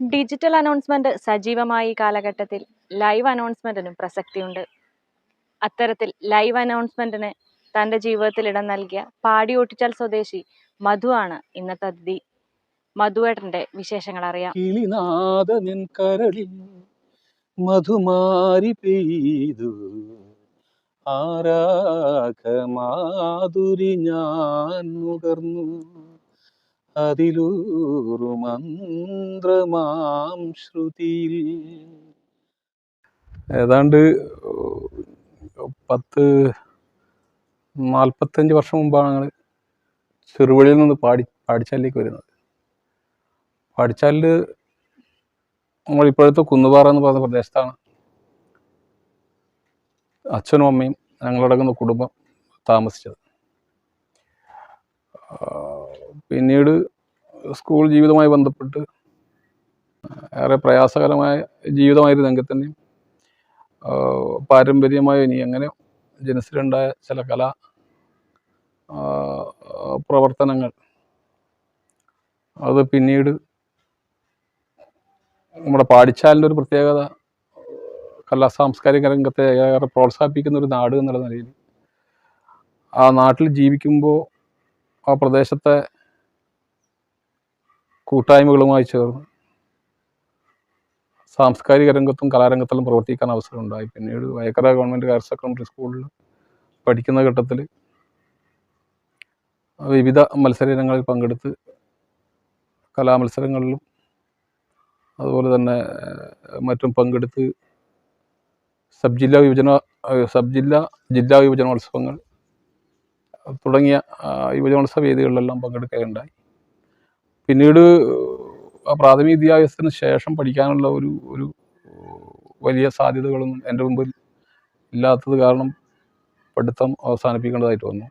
Digital announcement സജീവമായ ഈ കാലഘട്ടത്തിൽ ലൈവ് അനൗൺസ്മെന്റിനും പ്രസക്തിയുണ്ട്. അത്തരത്തിൽ ലൈവ് അനൗൺസ്മെന്റിന് തന്റെ ജീവിതത്തിൽ ഇടം നൽകിയ പാടിയോട്ടിച്ചാൽ സ്വദേശി മധു ആണ് ഇന്നത്തെ അതിഥി മധുവേട്ടന്റെ വിശേഷങ്ങൾ അറിയാം. കിളിനാദനിൻ കരളിൽ മധുമാരി പെയ്തു. ആരാഗമാധുരി ഞാൻ നുകർന്നു. അതിലൂറു മന്ത്രമാം ശ്രുതിയിൽ. ഏതാണ്ട് പത്ത് നാൽപ്പത്തഞ്ച് വർഷം മുമ്പാണ് ഞങ്ങൾ ചെറുവഴിയിൽ നിന്ന് പാടി പാടിച്ചാലിലേക്ക് വരുന്നത്. പാടിച്ചാലിൽ നമ്മളിപ്പോഴത്തെ കുന്നുപാറ എന്ന് പറയുന്ന പ്രദേശത്താണ്. അച്ഛനും അമ്മയും ഞങ്ങളടങ്ങുന്ന കുടുംബം താമസിച്ചത്. പിന്നീട് സ്കൂൾ ജീവിതവുമായി ബന്ധപ്പെട്ട് ഏറെ പ്രയാസകരമായ ജീവിതമായിരുന്നു എങ്കിൽ തന്നെ പാരമ്പര്യമായ ഇനി എങ്ങനെ ജനസിലുണ്ടായ ചില കലാ പ്രവർത്തനങ്ങൾ അത് പിന്നീട് നമ്മുടെ പാടിച്ചാലിന്റെ ഒരു പ്രത്യേകത കലാ സാംസ്കാരിക രംഗത്തെ ഏറെ പ്രോത്സാഹിപ്പിക്കുന്ന ഒരു നാട് എന്നുള്ള നിലയിൽ ആ നാട്ടിൽ ജീവിക്കുമ്പോൾ ആ പ്രദേശത്തെ കൂട്ടായ്മകളുമായി ചേർന്ന് സാംസ്കാരിക രംഗത്തും കലാരംഗത്തിലും പ്രവർത്തിക്കാൻ അവസരം ഉണ്ടായി പിന്നീട് വയക്കര ഗവൺമെന്റ് ഹയർ സെക്കൻഡറി സ്കൂളിൽ പഠിക്കുന്ന ഘട്ടത്തിൽ വിവിധ മത്സര ഇനങ്ങളിൽ പങ്കെടുത്ത് കലാമത്സരങ്ങളിലും അതുപോലെ തന്നെ മറ്റും പങ്കെടുത്ത് സബ് ജില്ലാ വിഭജന സബ് ജില്ലാ ജില്ലാ വിഭജനോത്സവങ്ങൾ തുടങ്ങിയ യുവജനോത്സവ വേദികളിലെല്ലാം പങ്കെടുക്കുകയുണ്ടായി. പിന്നീട് ആ പ്രാഥമിക വിദ്യാഭ്യാസത്തിന് ശേഷം പഠിക്കാനുള്ള ഒരു ഒരു വലിയ സാധ്യതകളൊന്നും എന്റെ മുമ്പിൽ ഇല്ലാത്തത് കാരണം പഠിത്തം അവസാനിപ്പിക്കേണ്ടതായിട്ട് വന്നു.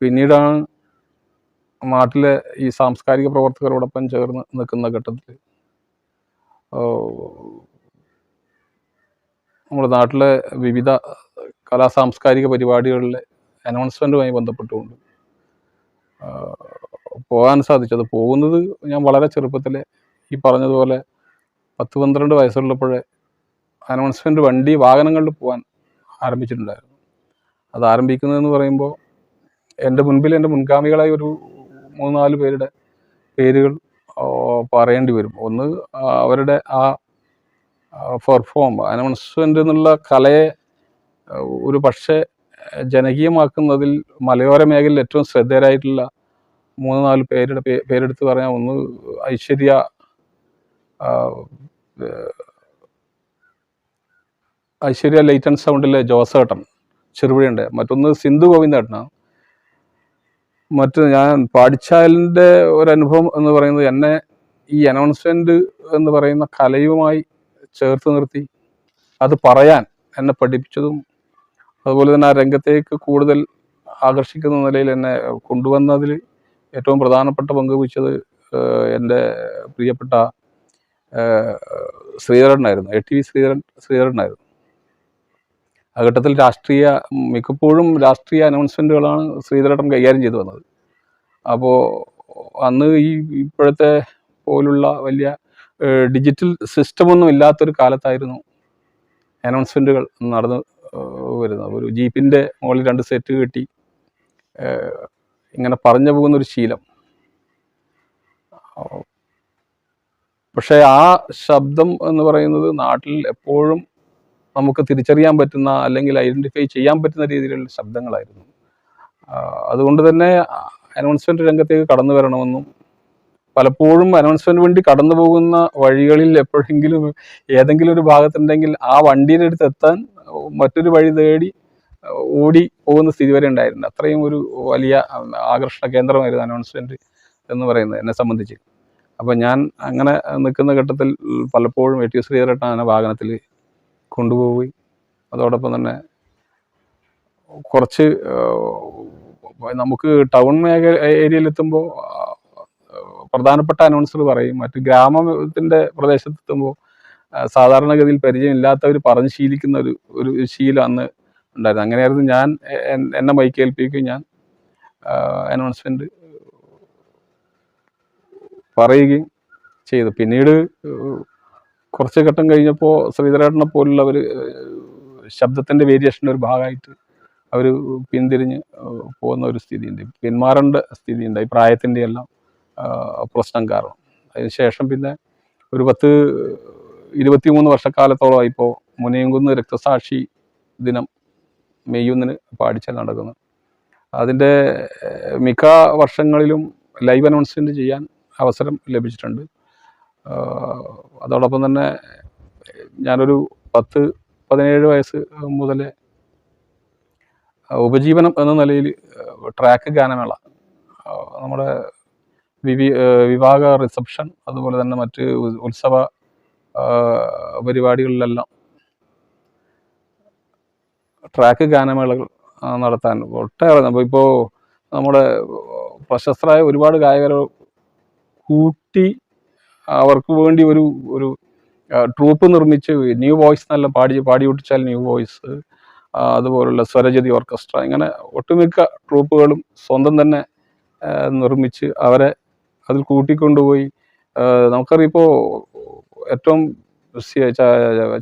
പിന്നീടാണ് നാട്ടിലെ ഈ സാംസ്കാരിക പ്രവർത്തകരോടൊപ്പം ചേർന്ന് നിൽക്കുന്ന ഘട്ടത്തിൽ നമ്മുടെ നാട്ടിലെ വിവിധ കലാ സാംസ്കാരിക പരിപാടികളിലെ അനൗൺസ്മെന്റുമായി ബന്ധപ്പെട്ടുകൊണ്ട് പോകാൻ സാധിച്ചത് പോകുന്നത് ഞാൻ വളരെ ചെറുപ്പത്തിൽ ഈ പറഞ്ഞതുപോലെ പത്ത് പന്ത്രണ്ട് വയസ്സുള്ളപ്പോഴേ അനൗൺസ്മെന്റ് വണ്ടി വാഹനങ്ങളിൽ പോകാൻ ആരംഭിച്ചിട്ടുണ്ടായിരുന്നു. അത് ആരംഭിക്കുന്നതെന്ന് പറയുമ്പോൾ എന്റെ മുൻപിൽ എന്റെ മുൻഗാമികളായി ഒരു മൂന്ന് നാല് പേരുടെ പേരുകൾ പറയേണ്ടി വരും. ഒന്ന് അവരുടെ ആ പെർഫോം അനൗൺസ്മെന്റ് എന്നുള്ള കലയെ ഒരു പക്ഷേ ജനകീയമാക്കുന്നതിൽ മലയോര മേഖലയിൽ ഏറ്റവും ശ്രദ്ധേയരായിട്ടുള്ള മൂന്ന് നാല് പേരുടെ പേരെടുത്ത് പറയാം ഒന്ന് ഐശ്വര്യ ഐശ്വര്യ ലൈറ്റ് ആൻഡ് സൗണ്ടിലെ ജോസേട്ടൻ ചെറുപുഴയുണ്ട്. മറ്റൊന്ന് സിന്ധു ഗോവിന്ദേട്ടനാണ് മറ്റ് ഞാൻ പാടിച്ചാലിന്റെ ഒരു അനുഭവം എന്ന് പറയുന്നത് എന്നെ ഈ അനൗൺസ്മെന്റ് എന്ന് പറയുന്ന കലയുമായി ചേർത്ത് നിർത്തി. അത് പറയാൻ എന്നെ പഠിപ്പിച്ചതും അതുപോലെ തന്നെ ആ രംഗത്തേക്ക് കൂടുതൽ ആകർഷിക്കുന്ന നിലയിൽ എന്നെ കൊണ്ടുവന്നതിൽ ഏറ്റവും പ്രധാനപ്പെട്ട പങ്ക് വഹിച്ചത് എന്റെ പ്രിയപ്പെട്ട ശ്രീധരനായിരുന്നു. എ ടി വി ശ്രീധരൻ ശ്രീധരനായിരുന്നു. ആ ഘട്ടത്തിൽ രാഷ്ട്രീയ മിക്കപ്പോഴും രാഷ്ട്രീയ അനൗൺസ്മെന്റുകളാണ് ശ്രീധരൻ കൈകാര്യം ചെയ്തു വന്നത്. അപ്പോൾ അന്ന് ഈ ഇപ്പോഴത്തെ പോലുള്ള വലിയ ഡിജിറ്റൽ സിസ്റ്റമൊന്നും ഇല്ലാത്തൊരു കാലത്തായിരുന്നു അനൗൺസ്മെന്റുകൾ നടന്നു വരുന്നത്. ഒരു ജീപ്പിന്റെ മുകളിൽ രണ്ട് സെറ്റ് കെട്ടി ഇങ്ങനെ പറഞ്ഞു പോകുന്നൊരു ശീലം. പക്ഷേ ആ ശബ്ദം എന്ന് പറയുന്നത് നാട്ടിൽ എപ്പോഴും നമുക്ക് തിരിച്ചറിയാൻ പറ്റുന്ന അല്ലെങ്കിൽ ഐഡന്റിഫൈ ചെയ്യാൻ പറ്റുന്ന രീതിയിലുള്ള ശബ്ദങ്ങളായിരുന്നു. അതുകൊണ്ട് തന്നെ അനൗൺസ്മെന്റ് രംഗത്തേക്ക് കടന്നു വരണമെന്നും പലപ്പോഴും അനൗൺസ്മെന്റ് വേണ്ടി കടന്നു പോകുന്ന വഴികളിൽ എപ്പോഴെങ്കിലും ഏതെങ്കിലും ഒരു ഭാഗത്തുണ്ടെങ്കിൽ ആ വണ്ടിയുടെ അടുത്ത് എത്താൻ മറ്റൊരു വഴി തേടി ഓടി പോകുന്ന സ്ഥിതി വരെ ഉണ്ടായിട്ടുണ്ട് അത്രയും ഒരു വലിയ ആകർഷണ കേന്ദ്രമായിരുന്നു അനൗൺസ്മെന്റ് എന്ന് പറയുന്നത് എന്നെ സംബന്ധിച്ച്. അപ്പോൾ ഞാൻ അങ്ങനെ നിൽക്കുന്ന ഘട്ടത്തിൽ പലപ്പോഴും എ ടി ശ്രീധരട്ടാണ് വാഹനത്തിൽ കൊണ്ടുപോയി അതോടൊപ്പം തന്നെ കുറച്ച് നമുക്ക് ടൗൺ മേഖല ഏരിയയിലെത്തുമ്പോൾ പ്രധാനപ്പെട്ട അനൗൺസർ പറയും. മറ്റ് ഗ്രാമത്തിന്റെ പ്രദേശത്തെത്തുമ്പോൾ സാധാരണഗതിയിൽ പരിചയമില്ലാത്തവർ പറഞ്ഞ് ശീലിക്കുന്ന ഒരു ഒരു ശീലം അന്ന് ഉണ്ടായിരുന്നു അങ്ങനെയായിരുന്നു ഞാൻ എന്നെ ബൈക്ക് ഏൽപ്പിക്കും ഞാൻ അനൗൺസ്മെന്റ് പറയുകയും ചെയ്തു. പിന്നീട് കുറച്ച് ഘട്ടം കഴിഞ്ഞപ്പോൾ ശ്രീധരേട്ടനെ പോലുള്ളവർ ശബ്ദത്തിന്റെ വേരിയേഷന്റെ ഒരു ഭാഗമായിട്ട് അവർ പിന്തിരിഞ്ഞ് പോകുന്ന ഒരു സ്ഥിതിയുണ്ട്. പിന്മാറേണ്ട സ്ഥിതിയുണ്ട്. ഈ പ്രായത്തിന്റെ എല്ലാം പ്രശ്നം കാരണം. അതിനുശേഷം പിന്നെ ഒരു പത്ത് ഇരുപത്തിമൂന്ന് വർഷക്കാലത്തോളം ഇപ്പോൾ മുനിയംകുന്ന് രക്തസാക്ഷി ദിനം മെയ് ഒന്നിന് പാടിച്ചാൽ നടക്കുന്നത്. അതിന്റെ മിക്ക വർഷങ്ങളിലും ലൈവ് അനൗൺസ്മെന്റ് ചെയ്യാൻ അവസരം ലഭിച്ചിട്ടുണ്ട്. അതോടൊപ്പം തന്നെ ഞാനൊരു പത്ത് പതിനേഴ് വയസ്സ് മുതൽ ഉപജീവനം എന്ന നിലയിൽ ട്രാക്ക് ഗാനമേള നമ്മുടെ വിവി വിവാഹ റിസപ്ഷൻ അതുപോലെ തന്നെ മറ്റ് ഉത്സവ പരിപാടികളിലെല്ലാം ട്രാക്ക് ഗാനമേളകൾ നടത്താൻ ഒട്ടേറെ ഇപ്പോൾ നമ്മുടെ പ്രശസ്തരായ ഒരുപാട് ഗായകർ കൂട്ടി അവർക്ക് വേണ്ടി ഒരു ഒരു ട്രൂപ്പ് നിർമ്മിച്ച് ന്യൂ വോയിസ് നല്ല പാടി പാടി ഒട്ടിച്ചാൽ ന്യൂ വോയിസ് അതുപോലുള്ള സ്വരജതി ഓർക്കസ്ട്ര ഇങ്ങനെ ഒട്ടുമിക്ക ട്രൂപ്പുകളും സ്വന്തം തന്നെ നിർമ്മിച്ച് അവരെ അതിൽ കൂട്ടിക്കൊണ്ടുപോയി. നമുക്കറിയിപ്പോൾ ഏറ്റവും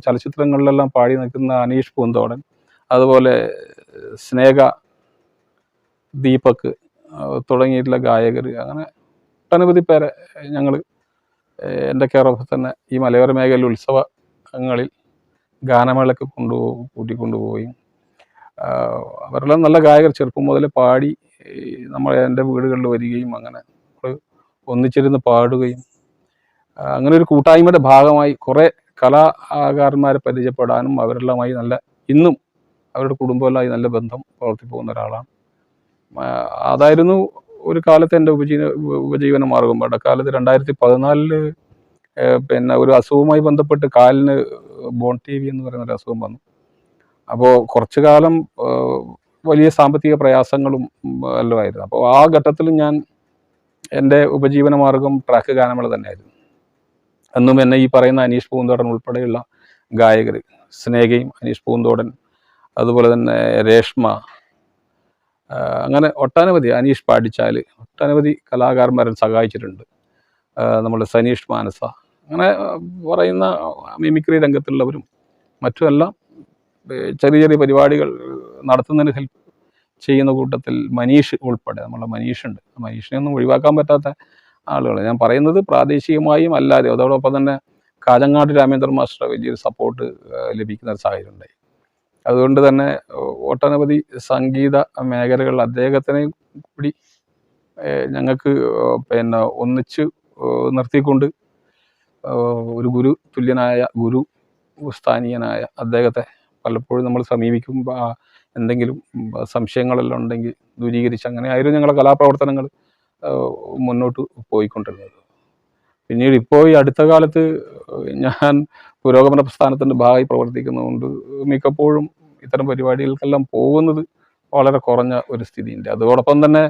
ചലച്ചിത്രങ്ങളിലെല്ലാം പാടി നിൽക്കുന്ന അനീഷ് പൂന്തോടൻ അതുപോലെ സ്നേഹ ദീപക് തുടങ്ങിയിട്ടുള്ള ഗായകർ അങ്ങനെ ഒട്ടനവധി പേരെ ഞങ്ങൾ എന്റെ ഓഫ് തന്നെ ഈ മലയോര മേഖലയിൽ ഉത്സവങ്ങളിൽ ഗാനമേളയ്ക്ക് കൊണ്ടുപോകും കൂട്ടിക്കൊണ്ടുപോയി അവരെല്ലാം നല്ല ഗായകർ. ചെറുപ്പം മുതലേ പാടി നമ്മളെ എന്റെ വീടുകളിൽ വരികയും അങ്ങനെ ഒന്നിച്ചിരുന്ന് പാടുകയും അങ്ങനെ ഒരു കൂട്ടായ്മയുടെ ഭാഗമായി കുറേ കലാകാരന്മാരെ പരിചയപ്പെടാനും അവരെല്ലാമായി നല്ല ഇന്നും അവരുടെ കുടുംബമെല്ലാം നല്ല ബന്ധം പുലർത്തി പോകുന്ന ഒരാളാണ് അതായിരുന്നു ഒരു കാലത്ത് എന്റെ ഉപജീവന ഉപജീവന മാർഗം. ഇടക്കാലത്ത് രണ്ടായിരത്തി പതിനാലിൽ പിന്നെ ഒരു അസുഖവുമായി ബന്ധപ്പെട്ട് കാലിന് ബോൺ ടി വി എന്ന് പറയുന്ന ഒരു അസുഖം വന്നു. അപ്പോൾ കുറച്ചു കാലം വലിയ സാമ്പത്തിക പ്രയാസങ്ങളും എല്ലാമായിരുന്നു. അപ്പോൾ ആ ഘട്ടത്തിൽ ഞാൻ എന്റെ ഉപജീവന മാർഗം ട്രാക്ക് ഗാനമേള തന്നെയായിരുന്നു. എന്നും എന്നെ ഈ പറയുന്ന അനീഷ് പൂന്തോടൻ ഉൾപ്പെടെയുള്ള ഗായകർ സ്നേഹയും അനീഷ് പൂന്തോടൻ അതുപോലെ തന്നെ രേഷ്മ അങ്ങനെ ഒട്ടനവധി അനീഷ് പാടിച്ചാൽ ഒട്ടനവധി കലാകാരന്മാരെ സഹായിച്ചിട്ടുണ്ട്. നമ്മൾ സനീഷ് മാനസ അങ്ങനെ പറയുന്ന മിമിക്രി രംഗത്തുള്ളവരും മറ്റുമെല്ലാം ചെറിയ ചെറിയ പരിപാടികൾ നടത്തുന്നതിന് ഹെൽപ്പ് ചെയ്യുന്ന കൂട്ടത്തിൽ മനീഷ് ഉൾപ്പെടെ നമ്മളെ മനീഷുണ്ട്. മനീഷിനെ ഒന്നും ഒഴിവാക്കാൻ പറ്റാത്ത ആളുകൾ ഞാൻ പറയുന്നത് പ്രാദേശികമായും അല്ലാതെ അതോടൊപ്പം തന്നെ കാഞ്ഞങ്ങാട് രാമേന്ദ്രൻ മാസ്റ്റർ വലിയൊരു സപ്പോർട്ട് ലഭിക്കുന്ന ഒരു സാഹചര്യം ഉണ്ടായി. അതുകൊണ്ട് തന്നെ ഒട്ടനവധി സംഗീത മേഖലകളിൽ അദ്ദേഹത്തിനെ കൂടി ഞങ്ങൾക്ക് പിന്നെ ഒന്നിച്ച് നിർത്തിക്കൊണ്ട് ഒരു ഗുരു തുല്യനായ ഗുരു സ്ഥാനീയനായ അദ്ദേഹത്തെ പലപ്പോഴും നമ്മൾ സമീപിക്കുമ്പോൾ എന്തെങ്കിലും സംശയങ്ങളെല്ലാം ഉണ്ടെങ്കിൽ ദൂരീകരിച്ച് അങ്ങനെ ആയിരുന്നു ഞങ്ങളുടെ കലാപ്രവർത്തനങ്ങൾ മുന്നോട്ട് പോയിക്കൊണ്ടിരുന്നത്. പിന്നീട് ഇപ്പോൾ ഈ അടുത്ത കാലത്ത് ഞാൻ പുരോഗമന പ്രസ്ഥാനത്തിന്റെ ഭാഗമായി പ്രവർത്തിക്കുന്നതുകൊണ്ട് മിക്കപ്പോഴും ഇത്തരം പരിപാടികൾക്കെല്ലാം പോകുന്നത് വളരെ കുറഞ്ഞ ഒരു സ്ഥിതിയുണ്ട്. അതോടൊപ്പം തന്നെ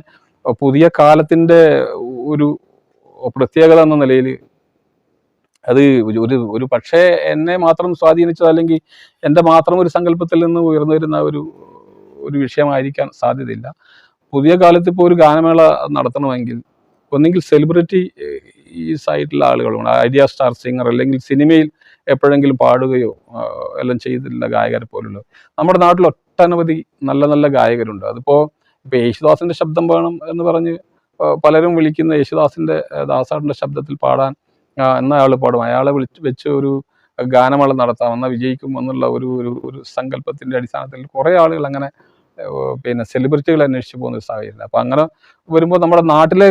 പുതിയ കാലത്തിന്റെ ഒരു പ്രത്യേകത എന്ന നിലയിൽ അത് ഒരു ഒരു പക്ഷേ എന്നെ മാത്രം സ്വാധീനിച്ചത് അല്ലെങ്കിൽ എന്റെ മാത്രം ഒരു സങ്കല്പത്തിൽ നിന്ന് ഉയർന്നു വരുന്ന ഒരു ഒരു വിഷയമായിരിക്കാൻ സാധ്യതയില്ല. പുതിയ കാലത്ത് ഇപ്പോൾ ഒരു ഗാനമേള നടത്തണമെങ്കിൽ ഒന്നെങ്കിൽ സെലിബ്രിറ്റി ഈ സൈഡിലെ ആളുകളുണ്ട് ഐഡിയ സ്റ്റാർ സിംഗർ അല്ലെങ്കിൽ സിനിമയിൽ എപ്പോഴെങ്കിലും പാടുകയോ എല്ലാം ചെയ്തിട്ടുള്ള ഗായകരെ പോലുള്ള നമ്മുടെ നാട്ടിൽ ഒട്ടനവധി നല്ല നല്ല ഗായകരുണ്ട്. അതിപ്പോൾ ഇപ്പോൾ യേശുദാസിന്റെ ശബ്ദം വേണം എന്ന് പറഞ്ഞ് പലരും വിളിക്കുന്ന യേശുദാസിന്റെ ദാസാടിന്റെ ശബ്ദത്തിൽ പാടാൻ എന്ന അയാൾ പാടും. അയാളെ വിളിച്ച് വെച്ച് ഒരു ഗാനമേള നടത്താം എന്നാൽ വിജയിക്കും എന്നുള്ള ഒരു ഒരു സങ്കല്പത്തിന്റെ അടിസ്ഥാനത്തിൽ കുറേ ആളുകൾ അങ്ങനെ പിന്നെ സെലിബ്രിറ്റികൾ അന്വേഷിച്ച് പോകുന്ന ഒരു സാഹചര്യം അപ്പോൾ അങ്ങനെ വരുമ്പോൾ നമ്മുടെ നാട്ടിലെ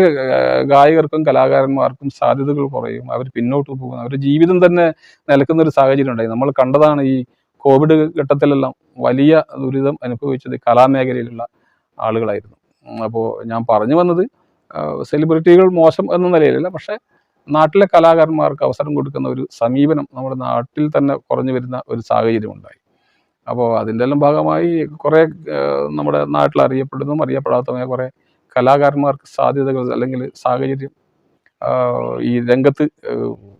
ഗായകർക്കും കലാകാരന്മാർക്കും സാധ്യതകൾ കുറയും. അവർ പിന്നോട്ട് പോകും അവരുടെ ജീവിതം തന്നെ നിലക്കുന്ന ഒരു സാഹചര്യം ഉണ്ടായി നമ്മൾ കണ്ടതാണ് ഈ കോവിഡ് ഘട്ടത്തിലെല്ലാം വലിയ ദുരിതം അനുഭവിച്ചത് കലാമേഖലയിലുള്ള ആളുകളായിരുന്നു. അപ്പോൾ ഞാൻ പറഞ്ഞു വന്നത് സെലിബ്രിറ്റികൾ മോശം എന്ന നിലയിലല്ല. പക്ഷേ നാട്ടിലെ കലാകാരന്മാർക്ക് അവസരം കൊടുക്കുന്ന ഒരു സമീപനം നമ്മുടെ നാട്ടിൽ തന്നെ കുറഞ്ഞു വരുന്ന ഒരു സാഹചര്യം ഉണ്ടായി അപ്പോൾ അതിന്റെ എല്ലാം ഭാഗമായി കുറേ നമ്മുടെ നാട്ടിൽ അറിയപ്പെടുന്നതും അറിയപ്പെടാത്തതുമായ കുറേ കലാകാരന്മാർക്ക് സാധ്യതകൾ അല്ലെങ്കിൽ സാഹചര്യം ഈ രംഗത്ത്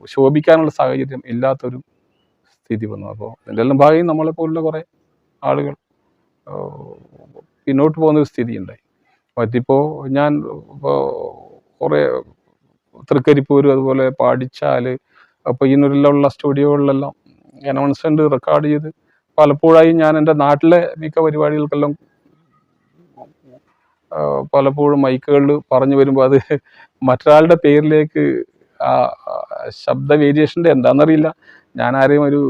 ശോഭിക്കാനുള്ള സാഹചര്യം ഇല്ലാത്തൊരു സ്ഥിതി വന്നു. അപ്പോൾ അതിന്റെ എല്ലാം ഭാഗമായി നമ്മളെ പോലുള്ള കുറേ ആളുകൾ പിന്നോട്ട് പോകുന്ന ഒരു സ്ഥിതി ഉണ്ടായി മറ്റിപ്പോൾ ഞാൻ ഇപ്പോൾ കുറേ തൃക്കരിപ്പൂർ അതുപോലെ പാടിച്ചാൽ പയ്യന്നൂരിലുള്ള സ്റ്റുഡിയോകളിലെല്ലാം അനൗൺസ്മെന്റ് റെക്കോർഡ് ചെയ്ത് പലപ്പോഴായി ഞാൻ എന്റെ നാട്ടിലെ മിക്ക പരിപാടികൾക്കെല്ലാം പലപ്പോഴും മൈക്കുകളിൽ പറഞ്ഞു വരുമ്പോൾ അത് മറ്റൊരാളുടെ പേരിലേക്ക് ആ ശബ്ദ വേരിയേഷന്റെ എന്താണെന്നറിയില്ല. ഞാൻ ആരെയും ഒരു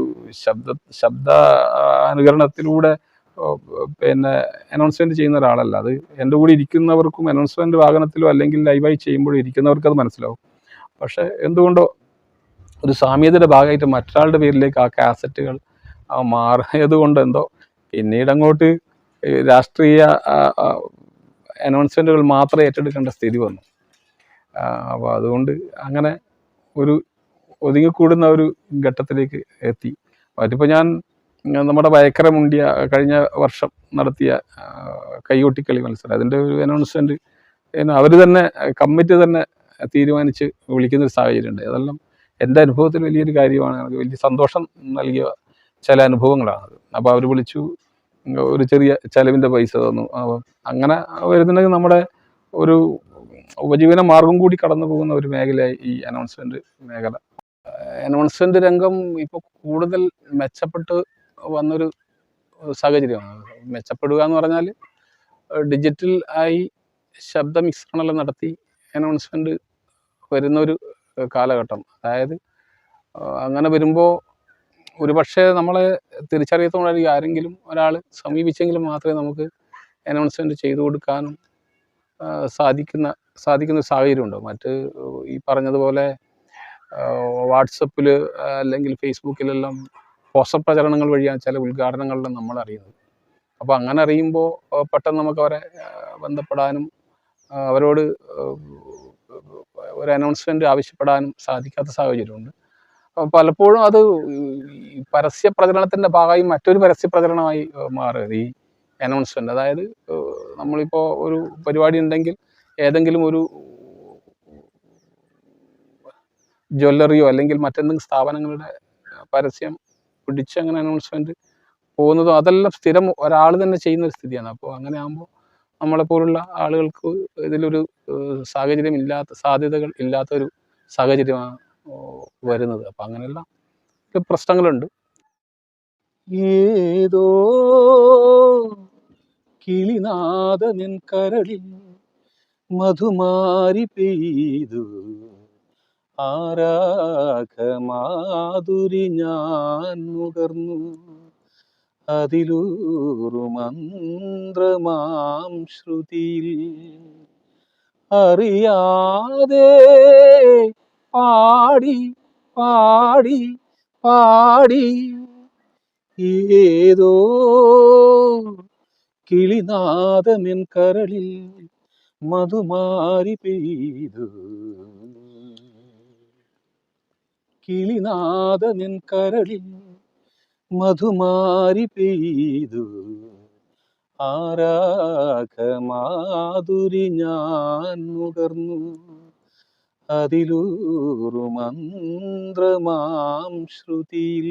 ശബ്ദ ശബ്ദ അനുകരണത്തിലൂടെ പിന്നെ അനൗൺസ്മെന്റ് ചെയ്യുന്ന ഒരാളല്ല. അത് എന്റെ കൂടെ ഇരിക്കുന്നവർക്കും അനൗൺസ്മെന്റ് വാഹനത്തിലോ അല്ലെങ്കിൽ ലൈവായി ചെയ്യുമ്പോഴോ ഇരിക്കുന്നവർക്ക് അത് മനസ്സിലാവും. പക്ഷേ എന്തുകൊണ്ടോ ഒരു സാമ്യതയുടെ ഭാഗമായിട്ട് മറ്റൊരാളുടെ പേരിലേക്ക് ആ കാസറ്റുകൾ മാറിയത് കൊണ്ട് എന്തോ പിന്നീട് അങ്ങോട്ട് രാഷ്ട്രീയ അനൗൺസ്മെന്റുകൾ മാത്രം ഏറ്റെടുക്കേണ്ട സ്ഥിതി വന്നു. അപ്പോൾ അതുകൊണ്ട് അങ്ങനെ ഒരു ഒതുങ്ങിക്കൂടുന്ന ഒരു ഘട്ടത്തിലേക്ക് എത്തി. അതിപ്പോൾ ഞാൻ നമ്മുടെ വയക്കര മുണ്ടിയ കഴിഞ്ഞ വർഷം നടത്തിയ കൈകൊട്ടിക്കളി മത്സരം. അതിന്റെ ഒരു അനൗൺസ്മെന്റ് അവർ തന്നെ കമ്മിറ്റി തന്നെ തീരുമാനിച്ച് വിളിക്കുന്ന ഒരു സാഹചര്യം ഉണ്ട് അതെല്ലാം എന്റെ അനുഭവത്തിൽ വലിയൊരു കാര്യമാണ്. എനിക്ക് വലിയ സന്തോഷം നൽകിയ ചില അനുഭവങ്ങളാണ് അപ്പോൾ അവർ വിളിച്ചു ഒരു ചെറിയ ചെലവിന്റെ പൈസ തന്നു. അങ്ങനെ വരുന്നുണ്ടെങ്കിൽ നമ്മുടെ ഒരു ഉപജീവന മാർഗം കൂടി കടന്നു പോകുന്ന ഒരു മേഖലയായി ഈ അനൗൺസ്മെന്റ് മേഖല. അനൗൺസ്മെന്റ് രംഗം ഇപ്പോൾ കൂടുതൽ മെച്ചപ്പെട്ട് വന്നൊരു സാഹചര്യമാണ്. മെച്ചപ്പെടുക എന്ന് പറഞ്ഞാൽ ഡിജിറ്റൽ ആയി ശബ്ദ മിശ്രണമെല്ലാം നടത്തി അനൗൺസ്മെന്റ് വരുന്ന ഒരു കാലഘട്ടം. അതായത് അങ്ങനെ വരുമ്പോൾ ഒരുപക്ഷെ നമ്മളെ തിരിച്ചറിയത്തോണ്ടായിരിക്കും ആരെങ്കിലും ഒരാൾ സമീപിച്ചെങ്കിൽ മാത്രമേ നമുക്ക് അനൗൺസ്മെന്റ് ചെയ്തു കൊടുക്കാനും സാധിക്കുന്ന സാധിക്കുന്ന ഒരു സാഹചര്യം ഉണ്ടോ? മറ്റ് ഈ പറഞ്ഞതുപോലെ വാട്സപ്പിൽ അല്ലെങ്കിൽ ഫേസ്ബുക്കിലെല്ലാം പോസ്റ്റർ പ്രചരണങ്ങൾ വഴിയാണ് ചില ഉദ്ഘാടനങ്ങളിലും നമ്മൾ അറിയുന്നത്. അപ്പോൾ അങ്ങനെ അറിയുമ്പോൾ പെട്ടെന്ന് നമുക്ക് അവരെ ബന്ധപ്പെടാനും അവരോട് ഒരു അനൗൺസ്മെന്റ് ആവശ്യപ്പെടാനും സാധിക്കാത്ത സാഹചര്യമുണ്ട്. പലപ്പോഴും അത് പരസ്യ പ്രചരണത്തിന്റെ ഭാഗമായി മറ്റൊരു പരസ്യ പ്രചരണമായി മാറുക ഈ അനൗൺസ്മെന്റ് അതായത് നമ്മളിപ്പോ ഒരു പരിപാടി ഉണ്ടെങ്കിൽ ഏതെങ്കിലും ഒരു ജ്വല്ലറിയോ അല്ലെങ്കിൽ മറ്റെന്തെങ്കിലും സ്ഥാപനങ്ങളുടെ പരസ്യം പിടിച്ച് അങ്ങനെ അനൗൺസ്മെന്റ് പോകുന്നതും അതെല്ലാം സ്ഥിരം ഒരാൾ തന്നെ ചെയ്യുന്ന ഒരു സ്ഥിതിയാണ്. അപ്പോൾ അങ്ങനെ ആകുമ്പോൾ നമ്മളെ പോലുള്ള ആളുകൾക്ക് ഇതിലൊരു സാഹചര്യം ഇല്ലാത്ത സാധ്യതകൾ ഇല്ലാത്തൊരു സാഹചര്യമാണ് വരുന്നത്. അപ്പം അങ്ങനെയുള്ള പ്രശ്നങ്ങളുണ്ട്. ഏതോ കിളിനാദമെൻ കരളിൽ മധുമാരി പെയ്തു. ആരാഖമാതുരി ഞാൻ നുകർന്നു അതിലൂറു മന്ത്രമാം ശ്രുതിയിൽ അറിയാതെ പാടി പാടി പാടി. ഏതോ കിളിനാഥമെൻ കരളിൽ മധുമാരി പെയ്തു. കിളിനാഥമെൻ കരളിൽ മധുമാരി പെയ്തു. ആരാഗമാധുരി ഞാൻ നുകർന്നു. അതിലൂറു മന്ത്രമാം ശ്രുതിയിൽ